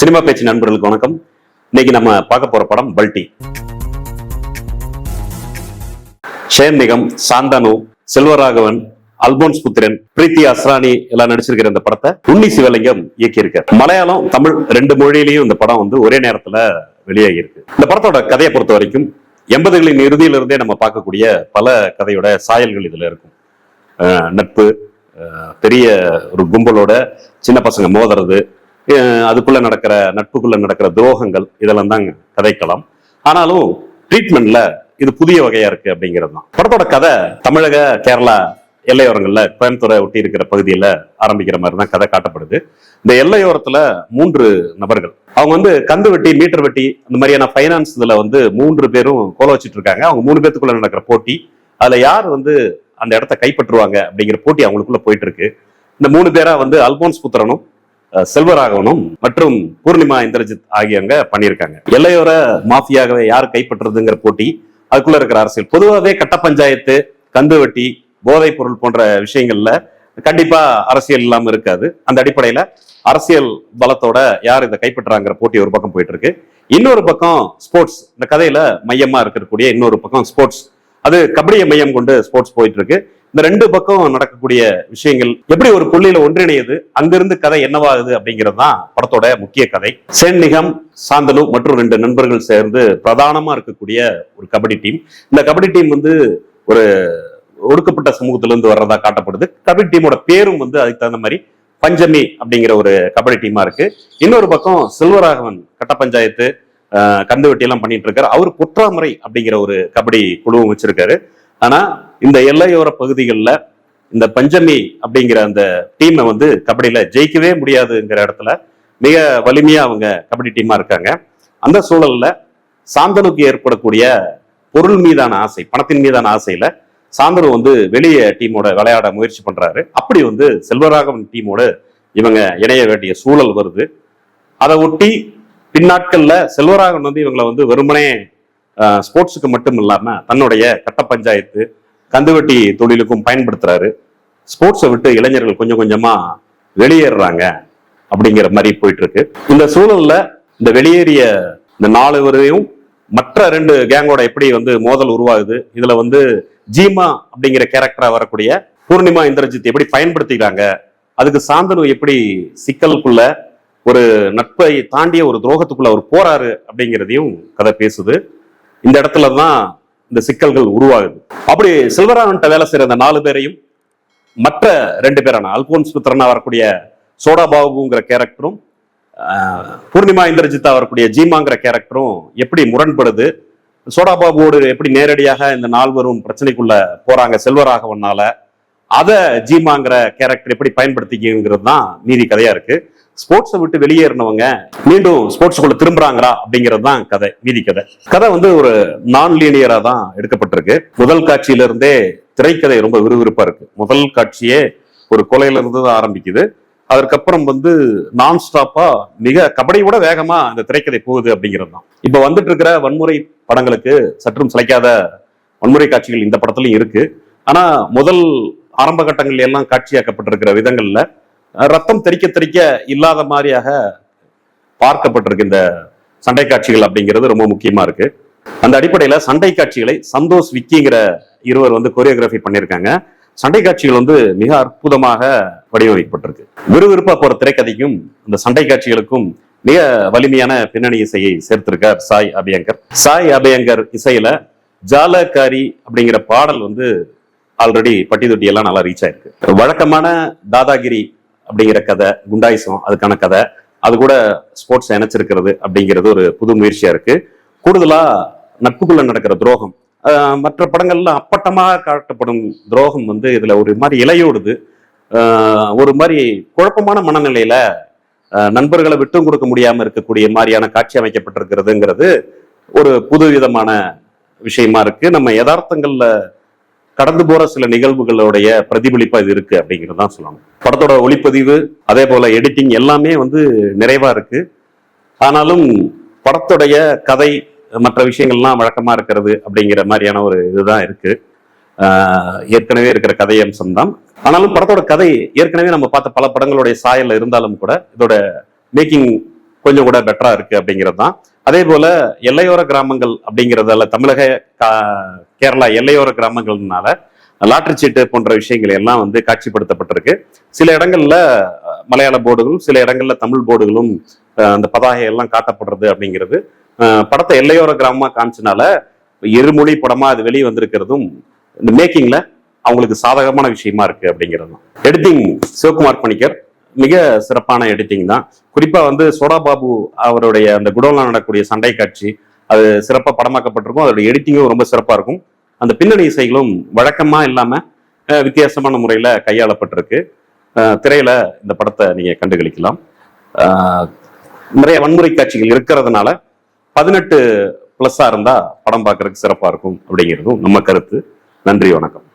Cinema பேச்சு நண்பர்களுக்கு வணக்கம். இன்னைக்கு நம்ம பார்க்க போற படம் பல்டி. ஷேன் நிகம் சாந்தனு செல்வராகவன் அல்போன்ஸ் புத்திரன் பிரீத்தி அஸ்ரானி எல்லாம் நடிச்சிருக்கிற இந்த படத்தை உன்னி சிவலிங்கம் இயக்கியிருக்க மலையாளம் தமிழ் ரெண்டு மொழியிலையும் இந்த படம் வந்து ஒரே நேரத்துல வெளியாகி இருக்கு இந்த படத்தோட கதையை பொறுத்த வரைக்கும் எண்பதுகளின் இறுதியில இருந்தே நம்ம பார்க்கக்கூடிய பல கதையோட சாயல்கள் இதுல இருக்கும். நட்பு பெரிய ஒரு கும்பலோட சின்ன பசங்க மோதுறது அதுக்குள்ள நடக்கிற நட்புக்குள்ள நடக்கிற துரோகங்கள் இதெல்லாம் தான் கதைக்கலாம் ஆனாலும் ட்ரீட்மெண்ட்ல இது புதிய வகையா இருக்கு அப்படிங்கிறது தான். படத்தோட கதை தமிழக கேரளா எல்லையோரங்கள்ல கோயம்புத்தூரை ஒட்டி இருக்கிற பகுதியில ஆரம்பிக்கிற மாதிரி தான் கதை காட்டப்படுது. இந்த எல்லையோரத்துல மூன்று நபர்கள். அவங்க வந்து கந்து வெட்டி மீட்டர் வெட்டி அந்த மாதிரியான ஃபைனான்ஸ் இதுல வந்து மூன்று பேரும் கோல வச்சுட்டு இருக்காங்க. அவங்க மூணு பேத்துக்குள்ள நடக்கிற போட்டி அதுல யார் வந்து அந்த இடத்த கைப்பற்றுவாங்க அப்படிங்கிற போட்டி அவங்களுக்குள்ள போயிட்டு இருக்கு. இந்த மூணு பேரா வந்து அல்போன்ஸ் புத்திரனும் செல்வராகவனும் மற்றும் பூர்ணிமா இந்திரஜித் ஆகியவங்க பண்ணியிருக்காங்க. எல்லையோர மாஃபியாகவே யார் கைப்பற்றுறதுங்கிற போட்டி அதுக்குள்ள இருக்கிற அரசியல். பொதுவாகவே கட்ட பஞ்சாயத்து கந்து வெட்டி போதைப் பொருள் போன்ற விஷயங்கள்ல கண்டிப்பா அரசியல் இல்லாம இருக்காது. அந்த அடிப்படையில அரசியல் பலத்தோட யார் இதை கைப்பற்றாங்கிற போட்டி ஒரு பக்கம் போயிட்டு இருக்கு இன்னொரு பக்கம் ஸ்போர்ட்ஸ். இந்த கதையில மையமா இருக்கக்கூடிய இன்னொரு பக்கம் ஸ்போர்ட்ஸ். அது கபடியை மையம் கொண்டு ஸ்போர்ட்ஸ் போயிட்டு இருக்கு இந்த ரெண்டு பக்கம் நடக்கக்கூடிய விஷயங்கள் எப்படி ஒரு புள்ளியில ஒன்றிணையுது? அங்கிருந்து கதை என்னவாகுது அப்படிங்கிறது தான் படத்தோட முக்கிய கதை. சேன் நிகம் மற்றும் ரெண்டு நண்பர்கள் சேர்ந்து பிரதானமா இருக்கக்கூடிய ஒரு கபடி டீம். இந்த கபடி டீம் வந்து ஒரு ஒடுக்கப்பட்ட சமூகத்துல இருந்து வர்றதா காட்டப்படுது. கபடி டீமோட பேரும் வந்து அதுக்கு தகுந்த மாதிரி பஞ்சமி அப்படிங்கிற ஒரு கபடி டீமா இருக்கு. இன்னொரு பக்கம் செல்வராகவன் கட்ட பஞ்சாயத்து ஆஹ், கந்து வெட்டி எல்லாம் பண்ணிட்டு இருக்காரு. அவர் குற்றாமுறை அப்படிங்கிற ஒரு கபடி குழுவும் வச்சிருக்காரு. ஆனா இந்த எல்லையோர பகுதிகளில் இந்த பஞ்சமி அப்படிங்கிற அந்த டீமை வந்து கபடியில ஜெயிக்கவே முடியாதுங்கிற இடத்துல மிக வலிமையா அவங்க கபடி டீமா இருக்காங்க. அந்த சூழல்ல சாந்தனுக்கு ஏற்படக்கூடிய பொருள் மீதான ஆசை பணத்தின் மீதான ஆசையில சாந்தனு வந்து வெளியே டீமோட விளையாட முயற்சி பண்றாரு. அப்படி வந்து செல்வராகவன் டீமோட இவங்க இணைய வேண்டிய சூழல் வருது. அதை ஒட்டி பின்னாட்கள்ல செல்வராகவன் வந்து இவங்களை வந்து வெறுமனே ஸ்போர்ட்ஸுக்கு மட்டும் இல்லாமல் தன்னுடைய கட்ட பஞ்சாயத்து கந்துவட்டி தொழிலுக்கும் பயன்படுத்துறாரு. ஸ்போர்ட்ஸை விட்டு இளைஞர்கள் கொஞ்சம் கொஞ்சமா வெளியேறாங்க அப்படிங்கிற மாதிரி போயிட்டு இருக்கு இந்த சூழல்ல இந்த வெளியேறிய இந்த நாலு வரையும் மற்ற ரெண்டு கேங்கோட எப்படி வந்து மோதல் உருவாகுது இதுல வந்து ஜீமா அப்படிங்கிற கேரக்டரா வரக்கூடிய பூர்ணிமா இந்திரஜித் எப்படி பயன்படுத்திக்கிறாங்க அதுக்கு சாந்தனு எப்படி சிக்கலுக்குள்ள ஒரு நட்பை தாண்டிய ஒரு துரோகத்துக்குள்ள அவர் போறாரு அப்படிங்கிறதையும் கதை பேசுது. இந்த இடத்துல தான் இந்த சிக்கல்கள் உருவாகுது. அப்படி சில்வரானன்ட்ட வேலை செய்யற அந்த நாலு பேரையும் மற்ற ரெண்டு பேரான அல்போன்ஸ் புத்திரனா வரக்கூடிய சோடா பாபுங்கிற கேரக்டரும் பூர்ணிமா இந்திரஜித்தா வரக்கூடிய ஜீமாங்கிற கேரக்டரும் எப்படி முரண்படுது சோடா பாபுவோடு எப்படி நேரடியாக இந்த நால்வரும் பிரச்சனைக்குள்ள போறாங்க செல்வராகவனால அதை ஜீமாங்கிற கேரக்டர் எப்படி பயன்படுத்திக்கிறது தான் மீதி கதையா இருக்கு. ஸ்போர்ட்ஸை விட்டு வெளியேறினவங்க மீண்டும் ஸ்போர்ட்ஸுக்குள்ள திரும்புறாங்களா அப்படிங்கிறது தான் கதை மீதி கதை. கதை வந்து ஒரு நான் லீனியரா தான் எடுக்கப்பட்டிருக்கு. முதல் காட்சியில இருந்தே திரைக்கதை ரொம்ப விறுவிறுப்பா இருக்கு. முதல் காட்சியே ஒரு கொலையில இருந்து தான் ஆரம்பிக்குது. அதற்கப்புறம் வந்து நான் ஸ்டாப்பா மிக கபடியோட விட வேகமா அந்த திரைக்கதை போகுது அப்படிங்கிறது தான். இப்ப வந்துட்டு இருக்கிற வன்முறை படங்களுக்கு சற்றும் சிலைக்காத வன்முறை காட்சிகள் இந்த படத்துலயும் இருக்கு. ஆனா முதல் ஆரம்ப கட்டங்கள் எல்லாம் காட்சியாக்கப்பட்டிருக்கிற விதங்கள்ல ரத்தம் தெறிக்க தெறிக்க இல்லாத மாதிரியாக பார்க்கப்பட்டிருக்கு இந்த சண்டை காட்சிகள் அப்படிங்கிறது ரொம்ப முக்கியமா இருக்கு. அந்த அடிப்படையில் சண்டை காட்சிகளை சந்தோஷ் விக்கிங்கிற இருவர் வந்து கொரியோகிராஃபி பண்ணியிருக்காங்க. சண்டை காட்சிகள் வந்து மிக அற்புதமாக வடிவமைக்கப்பட்டிருக்கு. விறுவிறுப்பா போற திரைக்கதைக்கும் இந்த சண்டை காட்சிகளுக்கும் மிக வலிமையான பின்னணி இசையை சேர்த்திருக்கார் சாய் அபியங்கர். சாய் அபியங்கர் இசையில ஜாலகாரி அப்படிங்கிற பாடல் வந்து ஆல்ரெடி பட்டி தொட்டி எல்லாம் நல்லா ரீச் ஆயிருக்கு. வழக்கமான தாதாகிரி அப்படிங்கிற கதை குண்டாயிசம் அதுக்கான கதை. அது கூட ஸ்போர்ட்ஸ் இணைச்சிருக்கிறது அப்படிங்கிறது ஒரு புது முயற்சியா இருக்கு. கூடுதலா நட்புக்குள்ள நடக்கிற துரோகம். மற்ற படங்கள்ல அப்பட்டமாக காட்டப்படும் துரோகம் வந்து இதுல ஒரு மாதிரி இலையோடுது. ஒரு மாதிரி குழப்பமான மனநிலையில நண்பர்களை விட்டும் கொடுக்க முடியாம இருக்கக்கூடிய மாதிரியான காட்சி அமைக்கப்பட்டிருக்கிறதுங்கிறது ஒரு புது விதமான விஷயமா இருக்கு. நம்ம யதார்த்தங்கள்ல கடந்து போற சில நிகழ்வுகளுடைய பிரதிபலிப்பா இது இருக்கு அப்படிங்கிறது தான் சொல்லணும். படத்தோட ஒளிப்பதிவு அதே போல எடிட்டிங் எல்லாமே வந்து நிறைவா இருக்கு. ஆனாலும் படத்துடைய கதை மற்ற விஷயங்கள்லாம் வழக்கமா இருக்கிறது அப்படிங்கிற மாதிரியான ஒரு இதுதான் இருக்கு. ஏற்கனவே இருக்கிற கதை அம்சம் தான் ஆனாலும் படத்தோட கதை ஏற்கனவே நம்ம பார்த்த பல படங்களுடைய சாயல்ல இருந்தாலும் கூட இதோட மேக்கிங் கொஞ்சம் கூட பெட்டரா இருக்கு அப்படிங்கிறது தான். அதே போல எல்லையோர கிராமங்கள் அப்படிங்கறதால தமிழக கா- கேரளா எல்லையோர கிராமங்கள்னால லாட்டரி சீட்டு போன்ற விஷயங்கள் எல்லாம் வந்து காட்சிப்படுத்தப்பட்டிருக்கு. சில இடங்கள்ல மலையாள போர்டுகளும் சில இடங்கள்ல தமிழ் போர்டுகளும் அந்த பதாகை எல்லாம் காட்டப்படுறது அப்படிங்கிறது. படத்தை எல்லையோர கிராமமா காமிச்சனால இருமொழி படமா அது வெளியே வந்திருக்கிறதும் இந்த மேக்கிங்ல அவங்களுக்கு சாதகமான விஷயமா இருக்கு அப்படிங்கிறது எடிட்டிங் சிவகுமார் பணிக்கர் மிக சிறப்பான எடிட்டிங் தான். குறிப்பா வந்து சோடா பாபு அவருடைய அந்த குடோன்ல நடக்கக்கூடிய சண்டை காட்சி அது சிறப்பாக படமாக்கப்பட்டிருக்கும். அதோட எடிட்டிங்கும் ரொம்ப சிறப்பாக இருக்கும். அந்த பின்னணி இசைகளும் வழக்கமாக இல்லாமல் வித்தியாசமான முறையில் கையாளப்பட்டிருக்கு. திரையில் இந்த படத்தை நீங்கள் கண்டுகளிக்கலாம். நிறைய வன்முறை காட்சிகள் இருக்கிறதுனால பதினெட்டு ப்ளஸ்ஸாக இருந்தால் படம் பார்க்கறதுக்கு சிறப்பாக இருக்கும் அப்படிங்கிறதும் நம்ம கருத்து. நன்றி வணக்கம்.